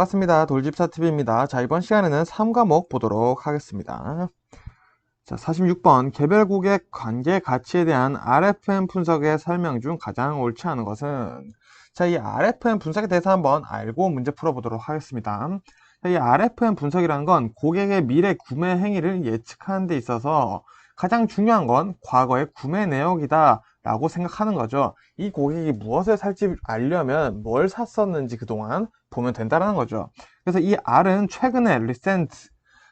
반갑습니다. 돌집사TV입니다. 자, 이번 시간에는 3과목 보도록 하겠습니다. 자, 46번 개별 고객 관계 가치에 대한 RFM 분석의 설명 중 가장 옳지 않은 것은 자, 이 RFM 분석에 대해서 한번 알고 문제 풀어보도록 하겠습니다. 자, 이 RFM 분석이라는 건 고객의 미래 구매 행위를 예측하는 데 있어서 가장 중요한 건 과거의 구매 내역이다 라고 생각하는 거죠. 이 고객이 무엇을 살지 알려면 뭘 샀었는지 그동안 보면 된다는 거죠. 그래서 이 R은 최근에 recent,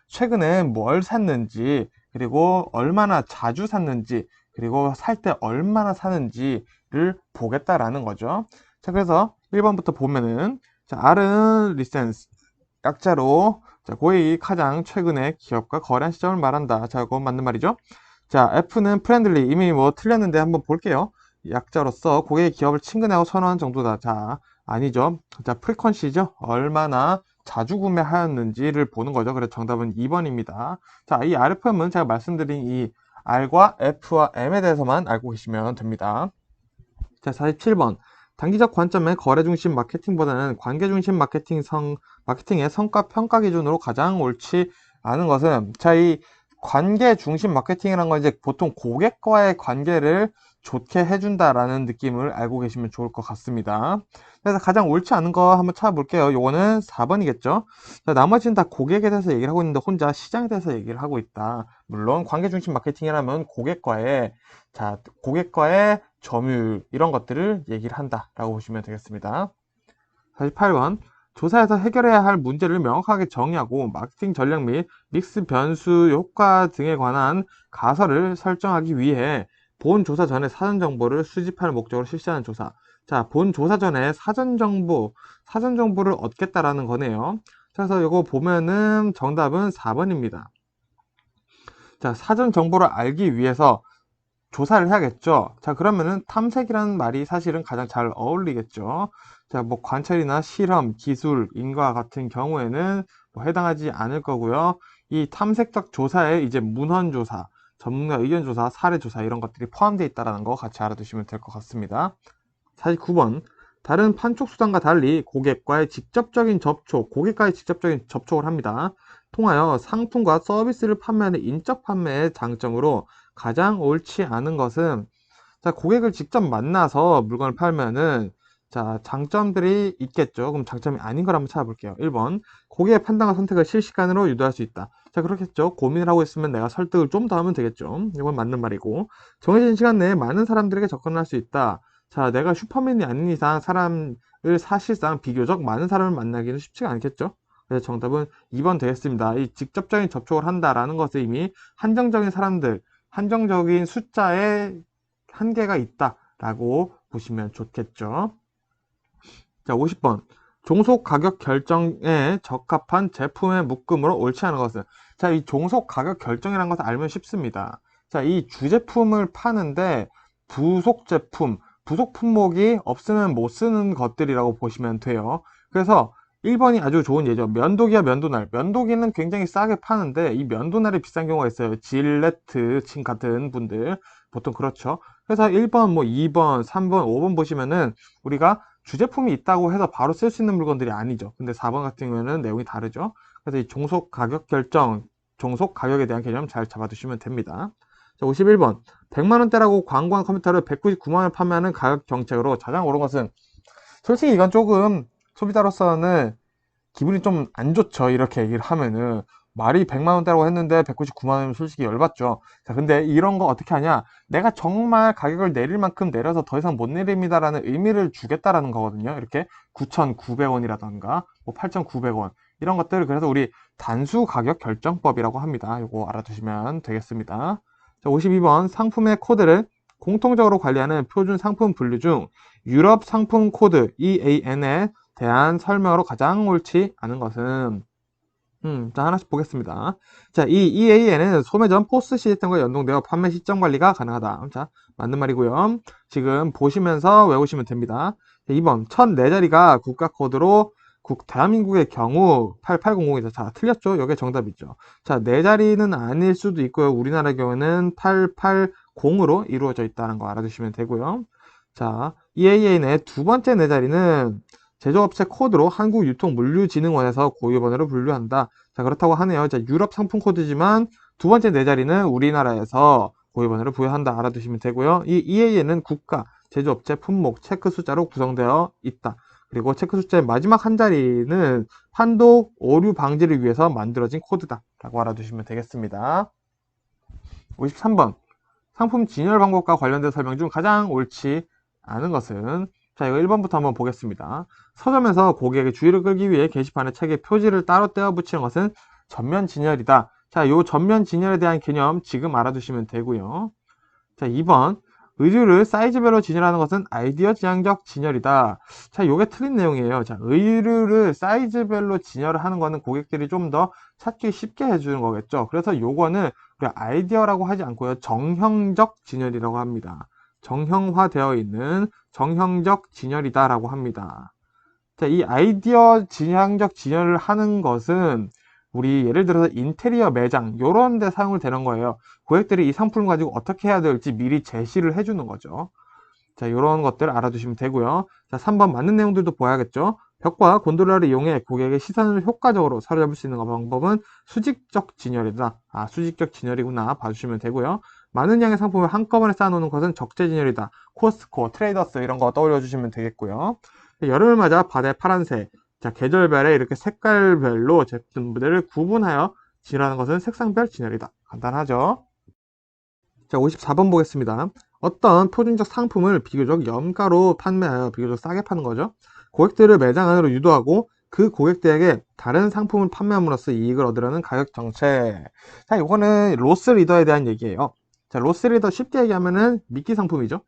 최근에 뭘 샀는지, 그리고 얼마나 자주 샀는지, 그리고 살 때 얼마나 사는지를 보겠다라는 거죠. 자, 그래서 1번부터 보면은, 자, R은 recent, 약자로, 자, 고객이 가장 최근에 기업과 거래한 시점을 말한다. 자, 그거 맞는 말이죠. 자, F는 프렌들리. 이미 뭐 틀렸는데 한번 볼게요. 약자로서 고객의 기업을 친근하고 선호하는 정도다. 자, 아니죠. 자, 프리퀀시죠. 얼마나 자주 구매하였는지를 보는 거죠. 그래서 정답은 2번입니다. 자, 이 RFM은 제가 말씀드린 이 R과 F와 M에 대해서만 알고 계시면 됩니다. 자, 47번. 단기적 관점의 거래 중심 마케팅보다는 관계 중심 마케팅 성, 마케팅의 성과 평가 기준으로 가장 옳지 않은 것은, 자, 이 관계 중심 마케팅이라는 건 이제 보통 고객과의 관계를 좋게 해준다라는 느낌을 알고 계시면 좋을 것 같습니다. 그래서 가장 옳지 않은 거 한번 찾아볼게요. 요거는 4번이겠죠. 자, 나머지는 다 고객에 대해서 얘기를 하고 있는데 혼자 시장에 대해서 얘기를 하고 있다. 물론 관계 중심 마케팅이라면 고객과의 자, 고객과의 점유율 이런 것들을 얘기를 한다라고 보시면 되겠습니다. 48번 조사에서 해결해야 할 문제를 명확하게 정의하고 마케팅 전략 및 믹스 변수 효과 등에 관한 가설을 설정하기 위해 본 조사 전에 사전 정보를 수집할 목적으로 실시하는 조사. 자, 본 조사 전에 사전 정보, 사전 정보를 얻겠다라는 거네요. 그래서 이거 보면은 정답은 4번입니다. 자, 사전 정보를 알기 위해서 조사를 해야겠죠. 자, 그러면은 탐색이라는 말이 사실은 가장 잘 어울리겠죠. 자, 뭐 관찰이나 실험, 기술, 인과 같은 경우에는 뭐 해당하지 않을 거고요. 이 탐색적 조사에 이제 문헌 조사, 전문가 의견 조사, 사례 조사 이런 것들이 포함되어 있다는 거 같이 알아두시면 될 것 같습니다. 49번. 다른 판촉 수단과 달리 고객과의 직접적인 접촉, 고객과의 직접적인 접촉을 합니다. 통하여 상품과 서비스를 판매하는 인적 판매의 장점으로 가장 옳지 않은 것은 자, 고객을 직접 만나서 물건을 팔면은 자, 장점들이 있겠죠. 그럼 장점이 아닌 걸 한번 찾아볼게요. 1번. 고객의 판단과 선택을 실시간으로 유도할 수 있다. 자, 그렇겠죠. 고민을 하고 있으면 내가 설득을 좀 더 하면 되겠죠. 이건 맞는 말이고. 정해진 시간 내에 많은 사람들에게 접근할 수 있다. 자, 내가 슈퍼맨이 아닌 이상 사람을 사실상 비교적 많은 사람을 만나기는 쉽지가 않겠죠. 그래서 정답은 2번 되겠습니다. 이 직접적인 접촉을 한다라는 것은 이미 한정적인 사람들, 한정적인 숫자에 한계가 있다라고 보시면 좋겠죠. 자, 50번. 종속 가격 결정에 적합한 제품의 묶음으로 옳지 않은 것은 자, 이 종속 가격 결정이라는 것을 알면 쉽습니다. 자, 이 주제품을 파는데 부속 제품, 부속 품목이 없으면 못 쓰는 것들이라고 보시면 돼요. 그래서 1번이 아주 좋은 예죠. 면도기와 면도날. 면도기는 굉장히 싸게 파는데 이 면도날이 비싼 경우가 있어요. 질레트 친 같은 분들. 보통 그렇죠. 그래서 1번, 뭐 2번, 3번, 5번 보시면은 우리가 주제품이 있다고 해서 바로 쓸 수 있는 물건들이 아니죠. 근데 4번 같은 경우에는 내용이 다르죠. 그래서 이 종속 가격 결정, 종속 가격에 대한 개념 잘 잡아두시면 됩니다. 자, 51번. 100만원대라고 광고한 컴퓨터를 199만원에 판매하는 가격 정책으로 가장 오른 것은 솔직히 이건 조금 소비자로서는 기분이 좀 안 좋죠. 이렇게 얘기를 하면은. 말이 100만 원대라고 했는데 199만 원이면 솔직히 열받죠. 자, 근데 이런 거 어떻게 하냐? 내가 정말 가격을 내릴 만큼 내려서 더 이상 못 내립니다라는 의미를 주겠다라는 거거든요. 이렇게 9,900원이라던가 뭐 8,900원 이런 것들을 그래서 우리 단수 가격 결정법이라고 합니다. 이거 알아두시면 되겠습니다. 자, 52번 상품의 코드를 공통적으로 관리하는 표준 상품 분류 중 유럽 상품 코드 EAN에 대한 설명으로 가장 옳지 않은 것은 음, 자, 하나씩 보겠습니다. 자, 이 EAN은 소매점 포스 시스템과 연동되어 판매 시점 관리가 가능하다. 자, 맞는 말이고요. 지금 보시면서 외우시면 됩니다. 자, 2번, 첫 네 자리가 국가 코드로 국, 대한민국의 경우 8800이죠. 자, 틀렸죠? 이게 정답이죠. 자, 네 자리는 아닐 수도 있고요. 우리나라 경우는 880으로 이루어져 있다는 거 알아두시면 되고요. 자, EAN의 두 번째 네 자리는 제조업체 코드로 한국유통물류진흥원에서 고유번호를 분류한다. 자, 그렇다고 하네요. 자, 유럽 상품 코드지만 두 번째 네 자리는 우리나라에서 고유번호를 부여한다. 알아두시면 되고요. 이 EAN은 국가, 제조업체, 품목, 체크 숫자로 구성되어 있다. 그리고 체크 숫자의 마지막 한 자리는 판독 오류 방지를 위해서 만들어진 코드다. 라고 알아두시면 되겠습니다. 53번. 상품 진열 방법과 관련된 설명 중 가장 옳지 않은 것은 자, 이거 1번부터 한번 보겠습니다. 서점에서 고객의 주의를 끌기 위해 게시판에 책에 표지를 따로 떼어 붙이는 것은 전면 진열이다. 자, 요 전면 진열에 대한 개념 지금 알아두시면 되고요. 자, 2번. 의류를 사이즈별로 진열하는 것은 아이디어 지향적 진열이다. 자, 요게 틀린 내용이에요. 자, 의류를 사이즈별로 진열을 하는 거는 고객들이 좀 더 찾기 쉽게 해주는 거겠죠. 그래서 요거는 아이디어라고 하지 않고요. 정형적 진열이라고 합니다. 정형화되어 있는 정형적 진열이다라고 합니다. 자, 이 아이디어 지향적 진열을 하는 것은 우리 예를 들어서 인테리어 매장 이런 데 사용을 되는 거예요. 고객들이 이 상품을 가지고 어떻게 해야 될지 미리 제시를 해주는 거죠. 자, 이런 것들 알아두시면 되고요. 자, 3번 맞는 내용들도 보아야겠죠. 벽과 곤돌라를 이용해 고객의 시선을 효과적으로 사로잡을 수 있는 방법은 수직적 진열이다. 아, 수직적 진열이구나 봐주시면 되고요. 많은 양의 상품을 한꺼번에 쌓아놓는 것은 적재 진열이다. 코스코, 트레이더스 이런 거 떠올려 주시면 되겠고요. 여름을 맞아 바다의 파란색, 자 계절별에 이렇게 색깔별로 제품들을 구분하여 진열하는 것은 색상별 진열이다. 간단하죠? 자 54번 보겠습니다. 어떤 표준적 상품을 비교적 염가로 판매하여 비교적 싸게 파는 거죠. 고객들을 매장 안으로 유도하고 그 고객들에게 다른 상품을 판매함으로써 이익을 얻으려는 가격 정책. 자, 이거는 로스 리더에 대한 얘기예요. 자, 로스 리더 쉽게 얘기하면은 미끼 상품이죠.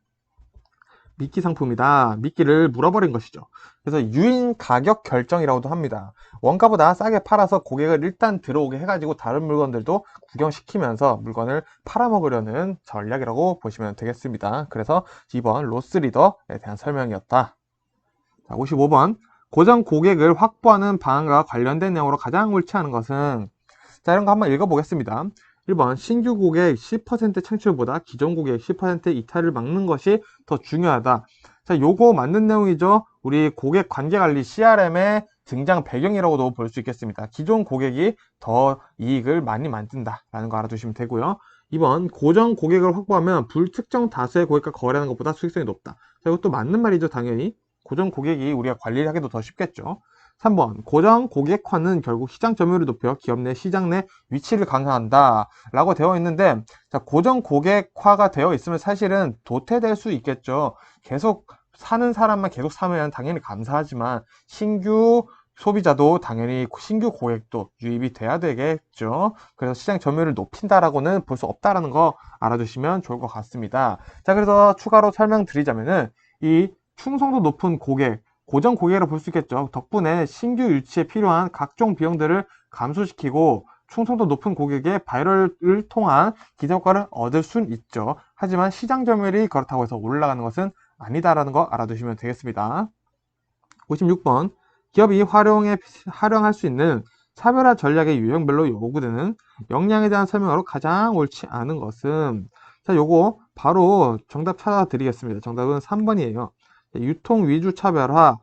미끼 상품이다. 미끼를 물어버린 것이죠. 그래서 유인 가격 결정이라고도 합니다. 원가보다 싸게 팔아서 고객을 일단 들어오게 해가지고 다른 물건들도 구경시키면서 물건을 팔아먹으려는 전략이라고 보시면 되겠습니다. 그래서 이번 로스 리더에 대한 설명이었다. 자, 55번. 고정 고객을 확보하는 방안과 관련된 내용으로 가장 옳지 않은 것은 자, 이런 거 한번 읽어보겠습니다. 1번 신규 고객 10% 창출보다 기존 고객 10% 이탈을 막는 것이 더 중요하다. 자, 요거 맞는 내용이죠. 우리 고객 관계 관리 CRM의 등장 배경이라고도 볼 수 있겠습니다. 기존 고객이 더 이익을 많이 만든다라는 거 알아두시면 되고요. 2번 고정 고객을 확보하면 불특정 다수의 고객과 거래하는 것보다 수익성이 높다. 자, 이것도 맞는 말이죠, 당연히. 고정 고객이 우리가 관리를 하기도 더 쉽겠죠. 3번 고정 고객화는 결국 시장 점유율을 높여 기업 내 시장 내 위치를 강화한다 라고 되어 있는데 자, 고정 고객화가 되어 있으면 사실은 도태될 수 있겠죠 계속 사는 사람만 계속 사면 당연히 감사하지만 신규 소비자도 당연히 신규 고객도 유입이 돼야 되겠죠. 그래서 시장 점유율을 높인다라고는 볼 수 없다라는 거 알아두시면 좋을 것 같습니다. 자, 그래서 추가로 설명드리자면은 이 충성도 높은 고객, 고정 고객으로 볼 수 있겠죠. 덕분에 신규 유치에 필요한 각종 비용들을 감소시키고 충성도 높은 고객의 바이럴을 통한 기대효과를 얻을 순 있죠. 하지만 시장 점유율이 그렇다고 해서 올라가는 것은 아니다라는 거 알아두시면 되겠습니다. 56번 기업이 활용해, 활용할 수 있는 차별화 전략의 유형별로 요구되는 역량에 대한 설명으로 가장 옳지 않은 것은 자 요거 바로 정답 찾아 드리겠습니다. 정답은 3번이에요. 유통 위주 차별화,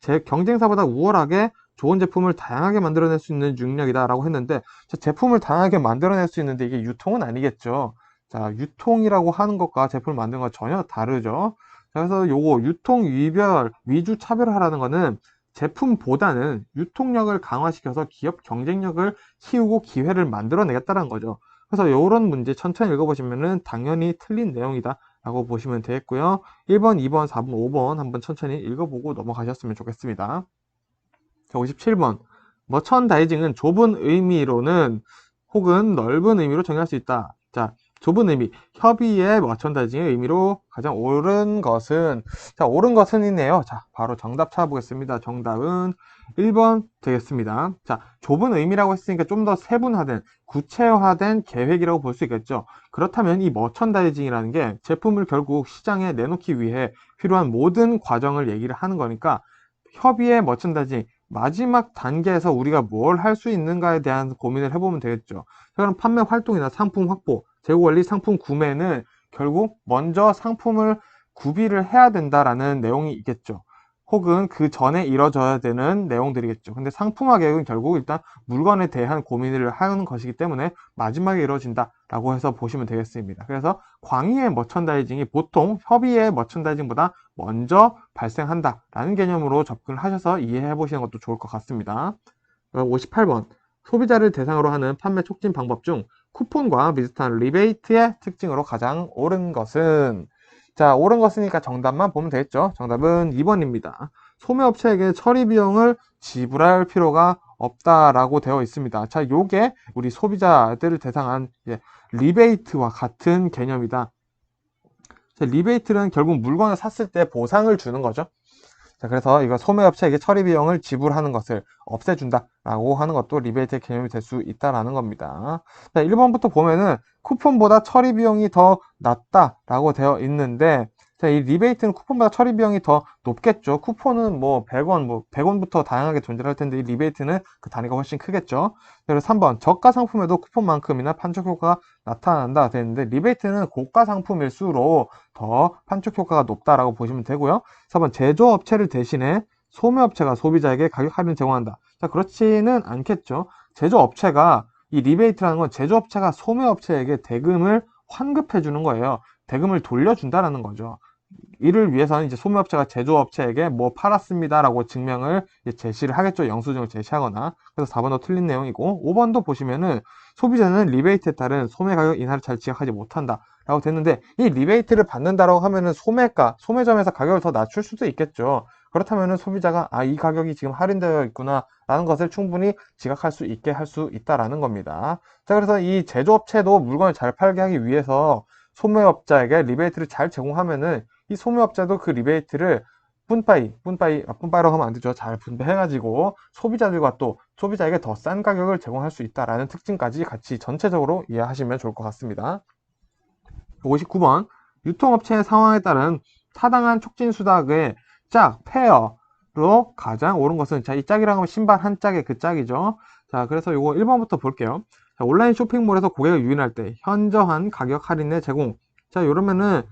제 경쟁사보다 우월하게 좋은 제품을 다양하게 만들어낼 수 있는 능력이다라고 했는데 제품을 다양하게 만들어낼 수 있는데 이게 유통은 아니겠죠. 자, 유통이라고 하는 것과 제품을 만드는 건 전혀 다르죠. 그래서 요거 유통 위별 위주 차별화라는 거는 제품보다는 유통력을 강화시켜서 기업 경쟁력을 키우고 기회를 만들어내겠다는 거죠. 그래서 이런 문제 천천히 읽어보시면은 당연히 틀린 내용이다 라고 보시면 되겠고요. 1번, 2번, 4번, 5번 한번 천천히 읽어보고 넘어가셨으면 좋겠습니다. 자, 57번. 머천다이징은 좁은 의미로는 혹은 넓은 의미로 정의할 수 있다. 자, 좁은 의미, 협의의 머천다이징의 의미로 가장 옳은 것은 자, 옳은 것은 있네요. 자, 바로 정답 찾아보겠습니다. 정답은 1번 되겠습니다. 자, 좁은 의미라고 했으니까 좀 더 세분화된, 구체화된 계획이라고 볼 수 있겠죠. 그렇다면 이 머천다이징이라는 게 제품을 결국 시장에 내놓기 위해 필요한 모든 과정을 얘기를 하는 거니까 협의의 머천다이징, 마지막 단계에서 우리가 뭘 할 수 있는가에 대한 고민을 해보면 되겠죠. 그럼 판매 활동이나 상품 확보, 재고 관리, 상품 구매는 결국 먼저 상품을 구비를 해야 된다라는 내용이 있겠죠. 혹은 그 전에 이뤄져야 되는 내용들이겠죠. 근데 상품화 계획은 결국 일단 물건에 대한 고민을 하는 것이기 때문에 마지막에 이루어진다라고 해서 보시면 되겠습니다. 그래서 광의의 머천다이징이 보통 협의의 머천다이징보다 먼저 발생한다라는 개념으로 접근을 하셔서 이해해 보시는 것도 좋을 것 같습니다. 58번 소비자를 대상으로 하는 판매 촉진 방법 중 쿠폰과 비슷한 리베이트의 특징으로 가장 옳은 것은 자, 옳은 것이니까 정답만 보면 되겠죠. 정답은 2번입니다. 소매업체에게 처리 비용을 지불할 필요가 없다라고 되어 있습니다. 자, 요게 우리 소비자들을 대상한 이제 리베이트와 같은 개념이다. 자, 리베이트는 결국 물건을 샀을 때 보상을 주는 거죠. 자, 그래서 이거 소매업체에게 처리 비용을 지불하는 것을 없애준다라고 하는 것도 리베이트의 개념이 될 수 있다라는 겁니다. 자, 1번부터 보면은 쿠폰보다 처리 비용이 더 낮다라고 되어 있는데 자, 이 리베이트는 쿠폰보다 처리 비용이 더 높겠죠. 쿠폰은 뭐 100원, 뭐 100원부터 다양하게 존재할 텐데 이 리베이트는 그 단위가 훨씬 크겠죠. 그리고 3번 저가 상품에도 쿠폰만큼이나 판촉 효과가 나타난다 되는데 리베이트는 고가 상품일수록 더 판촉 효과가 높다라고 보시면 되고요. 4번 제조업체를 대신해 소매업체가 소비자에게 가격 할인 제공한다. 자, 그렇지는 않겠죠. 제조업체가 이 리베이트라는 건 제조업체가 소매업체에게 대금을 환급해 주는 거예요. 대금을 돌려준다라는 거죠. 이를 위해서는 이제 소매업체가 제조업체에게 뭐 팔았습니다라고 증명을 제시를 하겠죠. 영수증을 제시하거나. 그래서 4번도 틀린 내용이고 5번도 보시면은 소비자는 리베이트에 따른 소매 가격 인하를 잘 지각하지 못한다. 라고 됐는데 이 리베이트를 받는다라고 하면은 소매가, 소매점에서 가격을 더 낮출 수도 있겠죠. 그렇다면은 소비자가 아, 이 가격이 지금 할인되어 있구나 라는 것을 충분히 지각할 수 있게 할 수 있다라는 겁니다. 자, 그래서 이 제조업체도 물건을 잘 팔게 하기 위해서 소매업자에게 리베이트를 잘 제공하면은 이 소매업자도 그 리베이트를 분바이, 분바이, 아, 분바이라고 하면 안 되죠. 잘 분배해가지고 소비자들과 또 소비자에게 더 싼 가격을 제공할 수 있다라는 특징까지 같이 전체적으로 이해하시면 좋을 것 같습니다. 59번 유통업체의 상황에 따른 타당한 촉진 수닥의 짝, 페어로 가장 옳은 것은 자, 이 짝이라고 하면 신발 한 짝의 그 짝이죠. 자, 그래서 요거 1번부터 볼게요. 자, 온라인 쇼핑몰에서 고객을 유인할 때 현저한 가격 할인의 제공. 자, 이러면은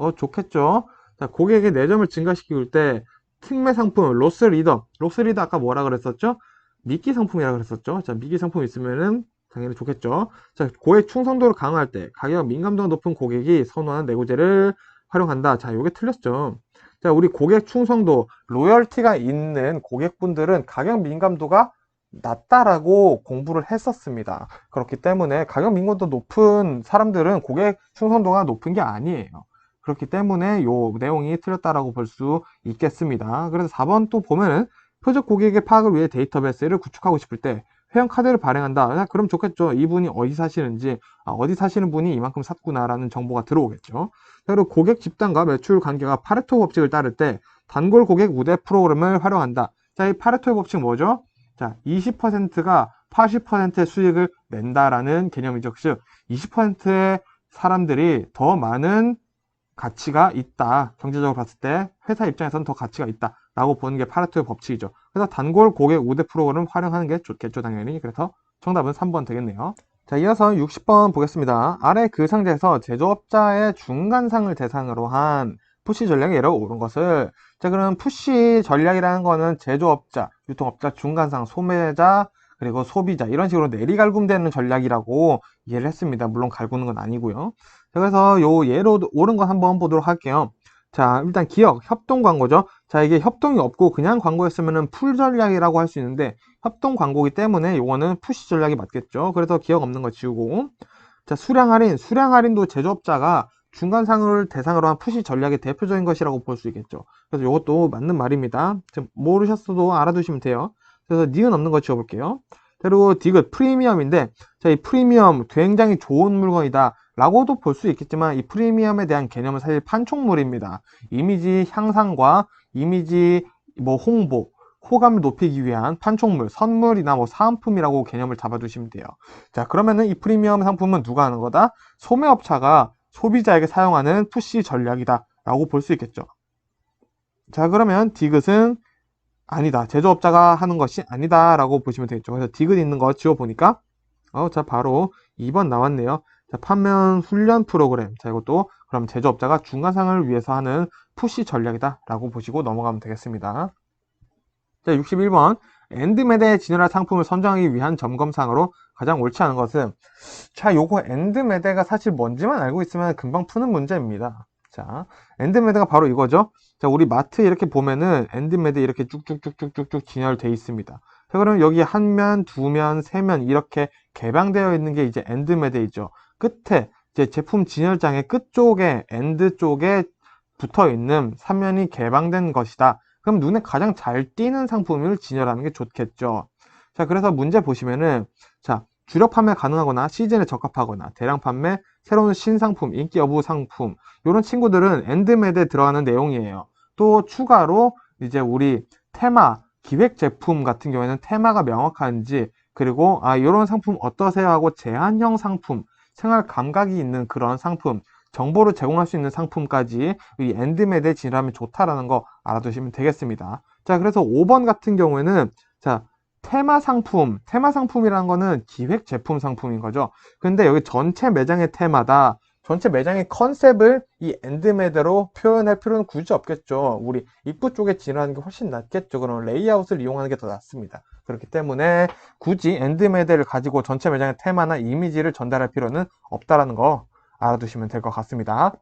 어 좋겠죠. 자, 고객의 내점을 증가시킬 때 특매 상품 로스 리더. 로스 리더 아까 뭐라 그랬었죠? 미끼 상품이라 그랬었죠. 자, 미끼 상품 있으면은 당연히 좋겠죠. 자, 고객 충성도를 강화할 때 가격 민감도가 높은 고객이 선호하는 내구재를 활용한다. 자, 요게 틀렸죠. 자, 우리 고객 충성도, 로열티가 있는 고객분들은 가격 민감도가 낮다라고 공부를 했었습니다. 그렇기 때문에 가격 민감도 높은 사람들은 고객 충성도가 높은 게 아니에요. 그렇기 때문에 요 내용이 틀렸다라고 볼 수 있겠습니다. 그래서 4번 또 보면은 표적 고객의 파악을 위해 데이터베이스를 구축하고 싶을 때 회원 카드를 발행한다. 아, 그럼 좋겠죠. 이분이 어디 사시는지, 아, 어디 사시는 분이 이만큼 샀구나라는 정보가 들어오겠죠. 그리고 고객 집단과 매출 관계가 파레토 법칙을 따를 때 단골 고객 우대 프로그램을 활용한다. 자, 이 파레토의 법칙 뭐죠? 자, 20%가 80%의 수익을 낸다라는 개념이죠. 즉, 20%의 사람들이 더 많은 가치가 있다. 경제적으로 봤을 때 회사 입장에서는 더 가치가 있다. 라고 보는 게 파레토의 법칙이죠. 그래서 단골 고객 우대 프로그램 활용하는 게 좋겠죠, 당연히. 그래서 정답은 3번 되겠네요. 자, 이어서 60번 보겠습니다. 아래 그 상자에서 제조업자의 중간상을 대상으로 한 푸시 전략의 예로 옳은 것을 자, 그럼 푸시 전략이라는 거는 제조업자, 유통업자, 중간상, 소매자, 그리고 소비자 이런 식으로 내리갈굼되는 전략이라고 이해를 했습니다. 물론 갈구는 건 아니고요. 자, 그래서 요 예로 옳은 거 한번 보도록 할게요. 자, 일단 기억, 협동 광고죠. 자, 이게 협동이 없고 그냥 광고였으면은 풀 전략이라고 할 수 있는데 협동 광고이기 때문에 요거는 푸시 전략이 맞겠죠. 그래서 기억 없는 거 지우고. 자, 수량 할인, 수량 할인도 제조업자가 중간 상을 대상으로 한 푸시 전략의 대표적인 것이라고 볼 수 있겠죠. 그래서 이것도 맞는 말입니다. 지금 모르셨어도 알아두시면 돼요. 그래서 니은 없는 거 지워볼게요. 그리고 디귿 프리미엄인데 자, 이 프리미엄 굉장히 좋은 물건이다. 라고도 볼 수 있겠지만 이 프리미엄에 대한 개념은 사실 판촉물입니다. 이미지 향상과 이미지 뭐 홍보, 호감을 높이기 위한 판촉물, 선물이나 뭐 사은품이라고 개념을 잡아두시면 돼요. 자, 그러면은 이 프리미엄 상품은 누가 하는 거다? 소매업체가 소비자에게 사용하는 푸시 전략이다. 라고 볼 수 있겠죠. 자, 그러면 디귿은 아니다. 제조업자가 하는 것이 아니다. 라고 보시면 되겠죠. 그래서 디귿 있는 거 지워보니까, 어, 자, 바로 2번 나왔네요. 자, 판매 훈련 프로그램. 자, 이것도 그럼 제조업자가 중간상을 위해서 하는 푸시 전략이다라고 보시고 넘어가면 되겠습니다. 자, 61번. 엔드메드에 진열할 상품을 선정하기 위한 점검상으로 가장 옳지 않은 것은 자, 요거 엔드메드가 사실 뭔지만 알고 있으면 금방 푸는 문제입니다. 자, 엔드메드가 바로 이거죠. 자, 우리 마트 이렇게 보면은 엔드메드 이렇게 쭉쭉쭉쭉쭉쭉 진열돼 있습니다. 자, 그러면 여기 한 면, 두 면, 세 면 이렇게 개방되어 있는 게 이제 엔드메드이죠. 끝에 이제 제품 진열장의 끝 쪽에 엔드 쪽에 붙어 있는 3면이 개방된 것이다. 그럼 눈에 가장 잘 띄는 상품을 진열하는 게 좋겠죠. 자, 그래서 문제 보시면은 자, 주력 판매 가능하거나 시즌에 적합하거나 대량 판매, 새로운 신상품, 인기 여부 상품 이런 친구들은 엔드메드에 들어가는 내용이에요. 또 추가로 이제 우리 테마, 기획 제품 같은 경우에는 테마가 명확한지 그리고 아 이런 상품 어떠세요 하고 제한형 상품, 생활 감각이 있는 그런 상품 정보를 제공할 수 있는 상품까지 이 엔드메드에 진열하면 좋다라는 거 알아두시면 되겠습니다. 자, 그래서 5번 같은 경우에는 자, 테마 상품, 테마 상품이라는 거는 기획 제품 상품인 거죠. 근데 여기 전체 매장의 테마다 전체 매장의 컨셉을 이 엔드메드로 표현할 필요는 굳이 없겠죠. 우리 입구 쪽에 진열하는 게 훨씬 낫겠죠. 그럼 레이아웃을 이용하는 게 더 낫습니다. 그렇기 때문에 굳이 엔드메드를 가지고 전체 매장의 테마나 이미지를 전달할 필요는 없다라는 거 알아두시면 될 것 같습니다.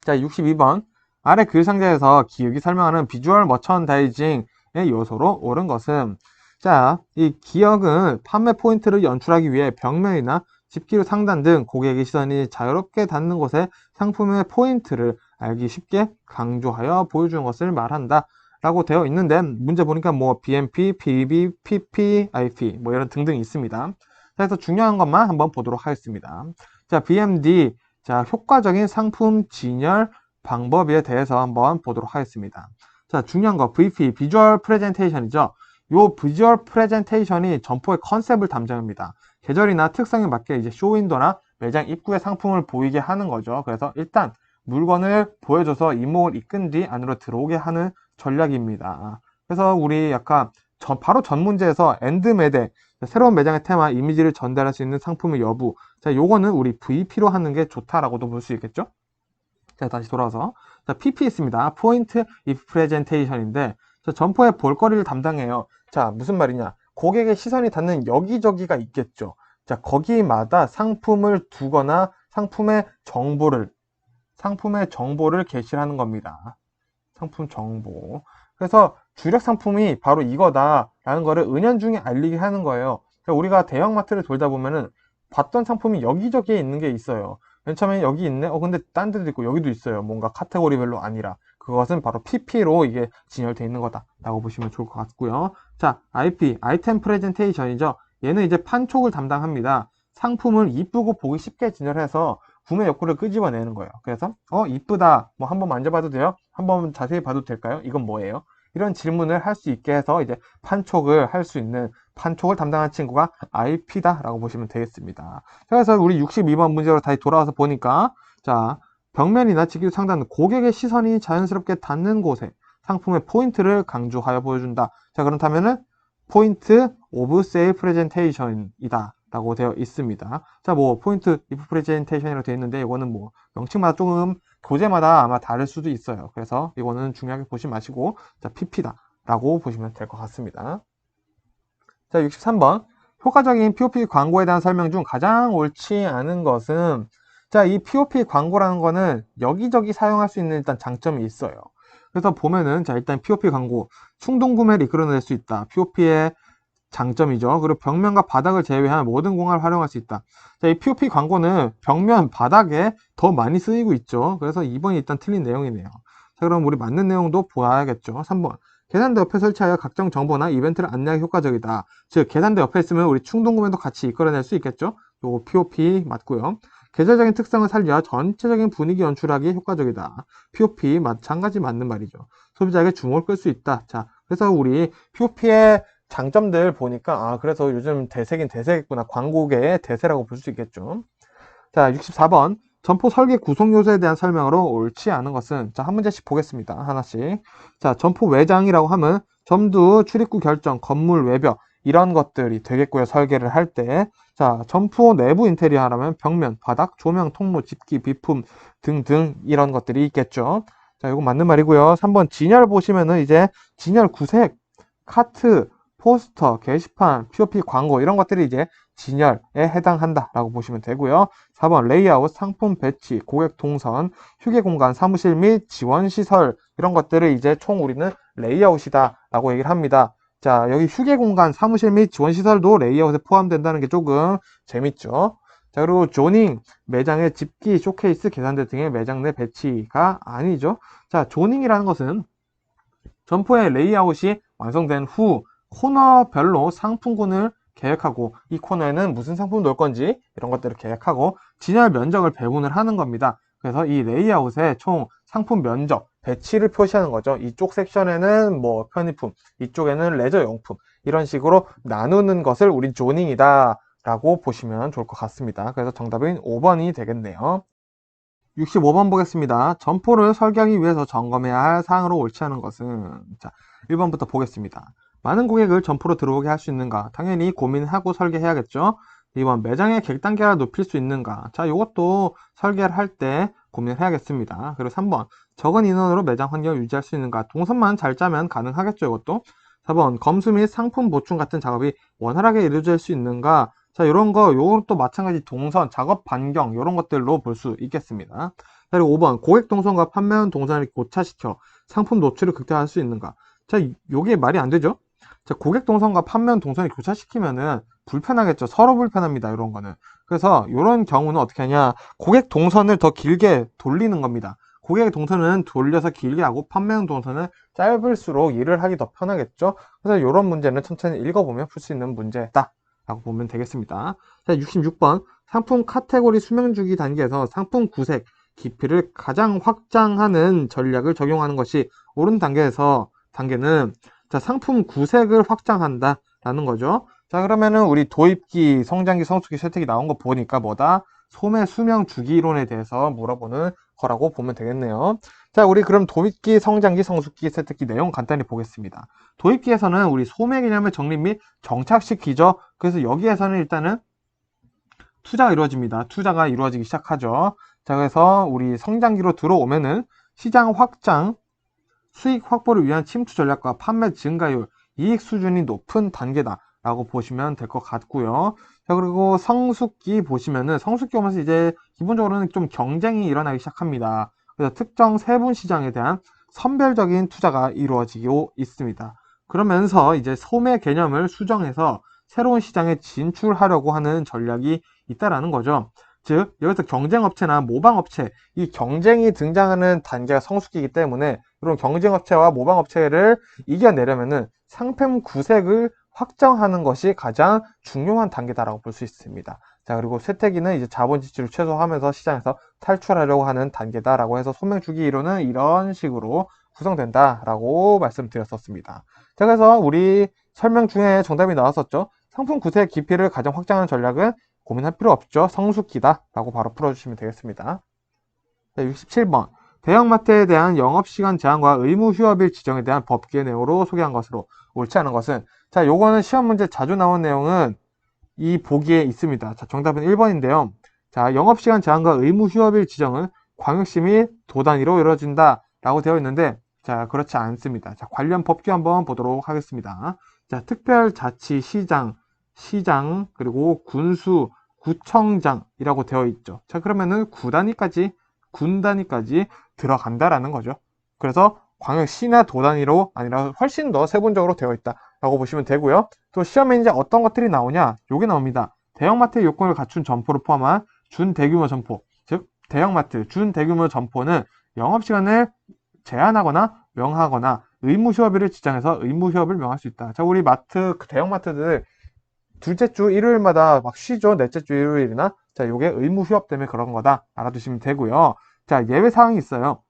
자, 62번. 아래 글 상자에서 기억이 설명하는 비주얼 머천다이징의 요소로 옳은 것은 자, 이 기억은 판매 포인트를 연출하기 위해 벽면이나 집기류 상단 등 고객의 시선이 자유롭게 닿는 곳에 상품의 포인트를 알기 쉽게 강조하여 보여주는 것을 말한다. 라고 되어 있는데 문제 보니까 뭐 BMP, PB, PP, IP 뭐 이런 등등 있습니다. 그래서 중요한 것만 한번 보도록 하겠습니다. 자, BMD, 자, 효과적인 상품 진열 방법에 대해서 한번 보도록 하겠습니다. 자, 중요한 거, VP, 비주얼 프레젠테이션이죠. 요 비주얼 프레젠테이션이 점포의 컨셉을 담당합니다. 계절이나 특성에 맞게 이제 쇼윈도나 매장 입구에 상품을 보이게 하는 거죠. 그래서 일단 물건을 보여줘서 이목을 이끈 뒤 안으로 들어오게 하는 전략입니다. 그래서 우리 약간 저- 바로 전 문제에서 엔드매대 새로운 매장의 테마, 이미지를 전달할 수 있는 상품의 여부. 자, 요거는 우리 VP로 하는 게 좋다라고도 볼 수 있겠죠? 자, 다시 돌아와서. 자, PP 있습니다. 포인트 if presentation인데, 자, 점포의 볼거리를 담당해요. 자, 무슨 말이냐. 고객의 시선이 닿는 여기저기가 있겠죠. 자, 거기마다 상품을 두거나 상품의 정보를, 상품의 정보를 게시하는 겁니다. 상품 정보. 그래서 주력 상품이 바로 이거다라는 거를 은연중에 알리게 하는 거예요. 우리가 대형마트를 돌다 보면은 봤던 상품이 여기저기에 있는 게 있어요. 맨 처음에 여기 있네? 어, 근데 딴 데도 있고 여기도 있어요. 뭔가 카테고리별로 아니라. 그것은 바로 PP로 이게 진열되어 있는 거다라고 보시면 좋을 것 같고요. 자, IP, 아이템 프레젠테이션이죠. 얘는 이제 판촉을 담당합니다. 상품을 이쁘고 보기 쉽게 진열해서 구매 욕구를 끄집어내는 거예요. 그래서 어 이쁘다. 뭐 한번 만져봐도 돼요? 한번 자세히 봐도 될까요? 이건 뭐예요? 이런 질문을 할 수 있게 해서 이제 판촉을 할 수 있는 판촉을 담당한 친구가 IP다라고 보시면 되겠습니다. 그래서 우리 62번 문제로 다시 돌아와서 보니까 자 벽면이나 직유 상단 고객의 시선이 자연스럽게 닿는 곳에 상품의 포인트를 강조하여 보여준다. 자 그렇다면은 포인트 오브 세일 프레젠테이션이다. 라고 되어 있습니다. 자, 뭐, 포인트 if 프레젠테이션이라고 되어 있는데, 이거는 뭐, 명칭마다 조금, 교재마다 아마 다를 수도 있어요. 그래서 이거는 중요하게 보지 마시고, 자, PP다. 라고 보시면 될 것 같습니다. 자, 63번. 효과적인 POP 광고에 대한 설명 중 가장 옳지 않은 것은, 자, 이 POP 광고라는 거는 여기저기 사용할 수 있는 일단 장점이 있어요. 그래서 보면은, 자, 일단 POP 광고, 충동 구매를 이끌어낼 수 있다. POP의 장점이죠. 그리고 벽면과 바닥을 제외한 모든 공간을 활용할 수 있다. 자, 이 POP 광고는 벽면, 바닥에 더 많이 쓰이고 있죠. 그래서 2번이 일단 틀린 내용이네요. 자, 그럼 우리 맞는 내용도 보아야겠죠. 3번. 계산대 옆에 설치하여 각종 정보나 이벤트를 안내하기 효과적이다. 즉, 계산대 옆에 있으면 우리 충동구매도 같이 이끌어낼 수 있겠죠. 요거 POP 맞고요. 계절적인 특성을 살려 전체적인 분위기 연출하기 효과적이다. POP 마찬가지 맞는 말이죠. 소비자에게 주목을 끌 수 있다. 자, 그래서 우리 POP의 장점들 보니까 아 그래서 요즘 대세긴 대세겠구나 광고계의 대세라고 볼 수 있겠죠 자 64번 점포 설계 구성 요소에 대한 설명으로 옳지 않은 것은 자 한 문제씩 보겠습니다 하나씩 자 점포 외장이라고 하면 점두 출입구 결정 건물 외벽 이런 것들이 되겠고요. 설계를 할 때. 자, 점포 내부 인테리어 하려면 벽면, 바닥, 조명, 통로, 집기, 비품 등등 이런 것들이 있겠죠. 자, 이거 맞는 말이고요. 3번 진열 보시면은 이제 진열 구색, 카트, 포스터, 게시판, POP 광고 이런 것들이 이제 진열에 해당한다라고 보시면 되고요. 4번 레이아웃, 상품 배치, 고객 동선, 휴게 공간, 사무실 및 지원 시설 이런 것들을 이제 총 우리는 레이아웃이다라고 얘기를 합니다. 자, 여기 휴게 공간, 사무실 및 지원 시설도 레이아웃에 포함된다는 게 조금 재밌죠. 자, 그리고 조닝, 매장의 집기, 쇼케이스, 계산대 등의 매장 내 배치가 아니죠. 자, 조닝이라는 것은 점포의 레이아웃이 완성된 후 코너별로 상품군을 계획하고 이 코너에는 무슨 상품 놓을 건지 이런 것들을 계획하고 진열 면적을 배분을 하는 겁니다. 그래서 이 레이아웃에 총 상품 면적, 배치를 표시하는 거죠. 이쪽 섹션에는 뭐 편의품, 이쪽에는 레저 용품 이런 식으로 나누는 것을 우린 조닝이다 라고 보시면 좋을 것 같습니다. 그래서 정답은 5번이 되겠네요. 65번 보겠습니다. 점포를 설계하기 위해서 점검해야 할 사항으로 옳지 않은 것은 자, 1번부터 보겠습니다. 많은 고객을 점포로 들어오게 할 수 있는가? 당연히 고민하고 설계해야겠죠. 2번 매장의 객단계를 높일 수 있는가? 자, 이것도 설계를 할 때 고민을 해야겠습니다. 그리고 3번 적은 인원으로 매장 환경을 유지할 수 있는가? 동선만 잘 짜면 가능하겠죠, 이것도. 4번 검수 및 상품 보충 같은 작업이 원활하게 이루어질 수 있는가? 자, 이런 거, 요것도 마찬가지 동선, 작업 반경, 이런 것들로 볼 수 있겠습니다. 그리고 5번, 고객 동선과 판매원 동선을 고차시켜 상품 노출을 극대화할 수 있는가? 자, 요게 말이 안 되죠? 자, 고객 동선과 판매원 동선을 교차시키면은 불편하겠죠. 서로 불편합니다. 이런 거는. 그래서 이런 경우는 어떻게 하냐? 고객 동선을 더 길게 돌리는 겁니다. 고객 동선은 돌려서 길게 하고 판매원 동선은 짧을수록 일을 하기 더 편하겠죠. 그래서 이런 문제는 천천히 읽어보면 풀 수 있는 문제다. 라고 보면 되겠습니다. 자, 66번. 상품 카테고리 수명주기 단계에서 상품 구색, 깊이를 가장 확장하는 전략을 적용하는 것이 옳은 단계에서 단계는 자, 상품 구색을 확장한다 라는 거죠. 자, 그러면은 우리 도입기, 성장기, 성숙기, 쇠퇴기 나온 거 보니까 뭐다? 소매 수명 주기론에 대해서 물어보는 거라고 보면 되겠네요. 자, 우리 그럼 도입기, 성장기, 성숙기, 쇠퇴기 내용 간단히 보겠습니다. 도입기에서는 우리 소매 개념을 정립 및 정착시키죠. 그래서 여기에서는 일단은 투자가 이루어집니다. 투자가 이루어지기 시작하죠. 자, 그래서 우리 성장기로 들어오면은 시장 확장, 수익 확보를 위한 침투 전략과 판매 증가율, 이익 수준이 높은 단계다. 라고 보시면 될 것 같고요. 자, 그리고 성숙기 보시면은 성숙기 오면서 이제 기본적으로는 좀 경쟁이 일어나기 시작합니다. 그래서 특정 세분 시장에 대한 선별적인 투자가 이루어지고 있습니다. 그러면서 이제 소매 개념을 수정해서 새로운 시장에 진출하려고 하는 전략이 있다라는 거죠. 즉, 여기서 경쟁업체나 모방업체, 이 경쟁이 등장하는 단계가 성숙기이기 때문에 그런 경쟁업체와 모방업체를 이겨내려면은 상품 구색을 확정하는 것이 가장 중요한 단계다라고 볼 수 있습니다. 자, 그리고 쇠퇴기는 이제 자본 지출을 최소화하면서 시장에서 탈출하려고 하는 단계다라고 해서 소명 주기 이론은 이런 식으로 구성된다라고 말씀드렸었습니다. 자, 그래서 우리 설명 중에 정답이 나왔었죠. 상품 구색 깊이를 가장 확장하는 전략은 고민할 필요 없죠. 성숙기다라고 바로 풀어주시면 되겠습니다. 자, 67번. 대형마트에 대한 영업시간 제한과 의무 휴업일 지정에 대한 법규의 내용으로 소개한 것으로 옳지 않은 것은 자, 요거는 시험 문제 자주 나온 내용은 이 보기에 있습니다. 자, 정답은 1번인데요. 자, 영업시간 제한과 의무 휴업일 지정은 광역시 및 도단위로 이루어진다 라고 되어 있는데 자, 그렇지 않습니다. 자, 관련 법규 한번 보도록 하겠습니다. 자, 특별자치시장, 시장, 그리고 군수, 구청장이라고 되어 있죠. 자, 그러면은 구단위까지, 군단위까지 들어간다라는 거죠. 그래서 광역시나 도단위로 아니라 훨씬 더 세분적으로 되어 있다 라고 보시면 되고요. 또 시험에 어떤 것들이 나오냐? 요게 나옵니다. 대형마트의 요건을 갖춘 점포를 포함한 준대규모 점포, 즉 대형마트, 준대규모 점포는 영업시간을 제한하거나 명하거나 의무 휴업일을 지정해서 의무 휴업을 명할 수 있다. 자, 우리 마트, 그 대형마트들 둘째 주 일요일마다 막 쉬죠. 넷째 주 일요일이나. 자, 요게 의무 휴업 때문에 그런 거다. 알아두시면 되고요. 자, 예외 사항이 있어요.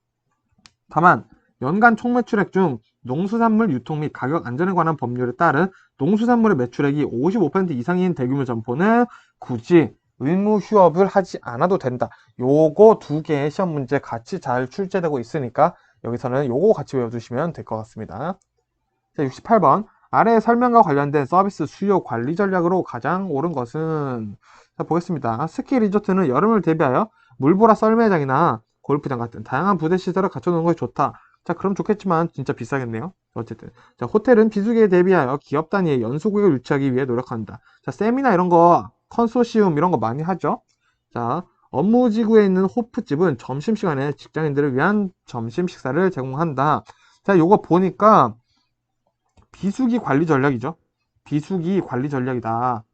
다만 연간 총매출액 중 농수산물 유통 및 가격 안전에 관한 법률에 따른 농수산물의 매출액이 55% 이상인 대규모 점포는 굳이 의무 휴업을 하지 않아도 된다. 요거 두 개의 시험 문제 같이 잘 출제되고 있으니까 여기서는 요거 같이 외워두시면 될 것 같습니다. 자, 68번. 아래 설명과 관련된 서비스 수요 관리 전략으로 가장 옳은 것은 자, 보겠습니다. 스키 리조트는 여름을 대비하여 물보라 썰매장이나 골프장 같은 다양한 부대 시설을 갖춰놓은 것이 좋다. 자, 그럼 좋겠지만 진짜 비싸겠네요. 어쨌든. 자, 호텔은 비수기에 대비하여 기업 단위의 연수 고객을 유치하기 위해 노력한다. 자, 세미나 이런 거, 컨소시움 이런 거 많이 하죠. 자, 업무 지구에 있는 호프집은 점심시간에 직장인들을 위한 점심 식사를 제공한다. 자, 요거 보니까 비수기 관리 전략이죠. 비수기 관리 전략이다.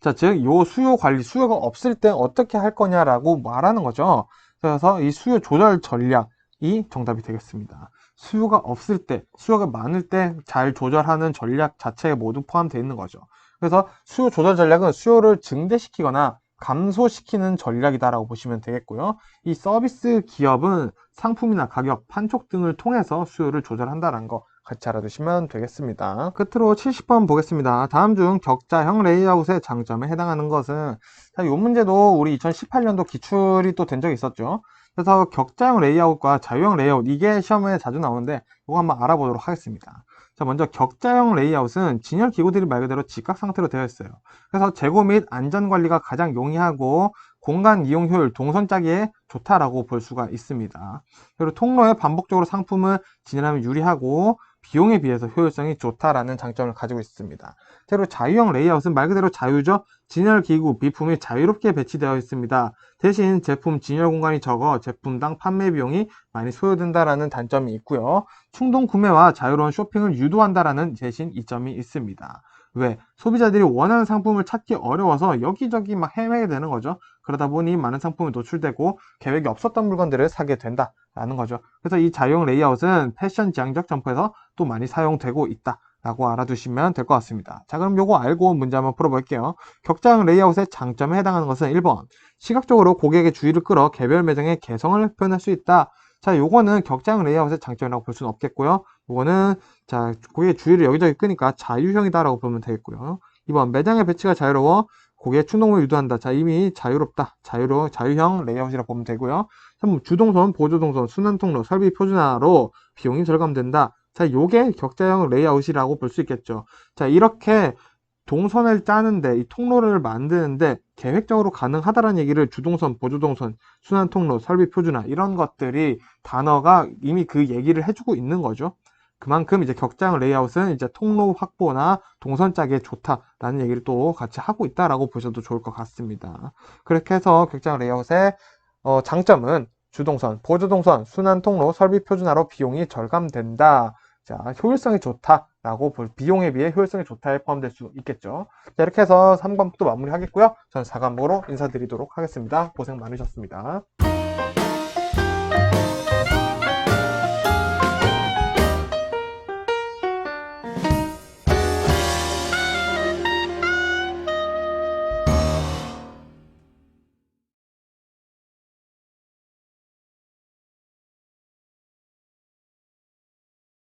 자, 즉, 요 수요 관리, 수요가 없을 때 어떻게 할 거냐라고 말하는 거죠. 그래서 이 수요 조절 전략 이 정답이 되겠습니다. 수요가 없을 때, 수요가 많을 때 잘 조절하는 전략 자체에 모두 포함되어 있는 거죠. 그래서 수요 조절 전략은 수요를 증대시키거나 감소시키는 전략이다라고 보시면 되겠고요. 이 서비스 기업은 상품이나 가격, 판촉 등을 통해서 수요를 조절한다는 거 같이 알아두시면 되겠습니다. 끝으로 70번 보겠습니다. 다음 중 격자형 레이아웃의 장점에 해당하는 것은 자, 이 문제도 우리 2018년도 기출이 또 된 적이 있었죠. 그래서 격자형 레이아웃과 자유형 레이아웃 이게 시험에 자주 나오는데 이거 한번 알아보도록 하겠습니다. 자, 먼저 격자형 레이아웃은 진열 기구들이 말 그대로 직각 상태로 되어 있어요. 그래서 재고 및 안전 관리가 가장 용이하고 공간 이용 효율, 동선 짜기에 좋다라고 볼 수가 있습니다. 그리고 통로에 반복적으로 상품을 진열하면 유리하고 비용에 비해서 효율성이 좋다라는 장점을 가지고 있습니다. 그리고 자유형 레이아웃은 말 그대로 자유죠. 진열 기구, 비품이 자유롭게 배치되어 있습니다. 대신 제품 진열 공간이 적어 제품당 판매 비용이 많이 소요된다라는 단점이 있고요. 충동 구매와 자유로운 쇼핑을 유도한다라는 대신 이점이 있습니다. 왜? 소비자들이 원하는 상품을 찾기 어려워서 여기저기 막 헤매게 되는 거죠. 그러다 보니 많은 상품이 노출되고 계획이 없었던 물건들을 사게 된다라는 거죠. 그래서 이 자유형 레이아웃은 패션 지향적 점포에서 또 많이 사용되고 있다. 라고 알아두시면 될 것 같습니다. 자, 그럼 요거 알고 문제 한번 풀어볼게요. 격자형 레이아웃의 장점에 해당하는 것은 1번. 시각적으로 고객의 주의를 끌어 개별 매장의 개성을 표현할 수 있다. 자, 요거는 격자형 레이아웃의 장점이라고 볼 수는 없겠고요. 요거는 자, 고객의 주의를 여기저기 끄니까 자유형이다라고 보면 되겠고요. 2번. 매장의 배치가 자유로워 고객의 충동을 유도한다. 자, 이미 자유롭다. 자유로 자유형 레이아웃이라고 보면 되고요. 3번. 주동선, 보조동선, 순환통로, 설비 표준화로 비용이 절감된다. 자, 요게 격자형 레이아웃이라고 볼 수 있겠죠. 자, 이렇게 동선을 짜는데, 이 통로를 만드는데 계획적으로 가능하다라는 얘기를 주동선, 보조동선, 순환통로, 설비 표준화 이런 것들이 단어가 이미 그 얘기를 해주고 있는 거죠. 그만큼 이제 격자형 레이아웃은 이제 통로 확보나 동선 짜기에 좋다라는 얘기를 또 같이 하고 있다라고 보셔도 좋을 것 같습니다. 그렇게 해서 격자형 레이아웃의 어, 장점은 주동선, 보조동선, 순환통로, 설비 표준화로 비용이 절감된다. 자, 효율성이 좋다라고 볼, 비용에 비해 효율성이 좋다에 포함될 수 있겠죠. 자, 이렇게 해서 3과목도 마무리 하겠고요. 전 4과목으로 인사드리도록 하겠습니다. 고생 많으셨습니다.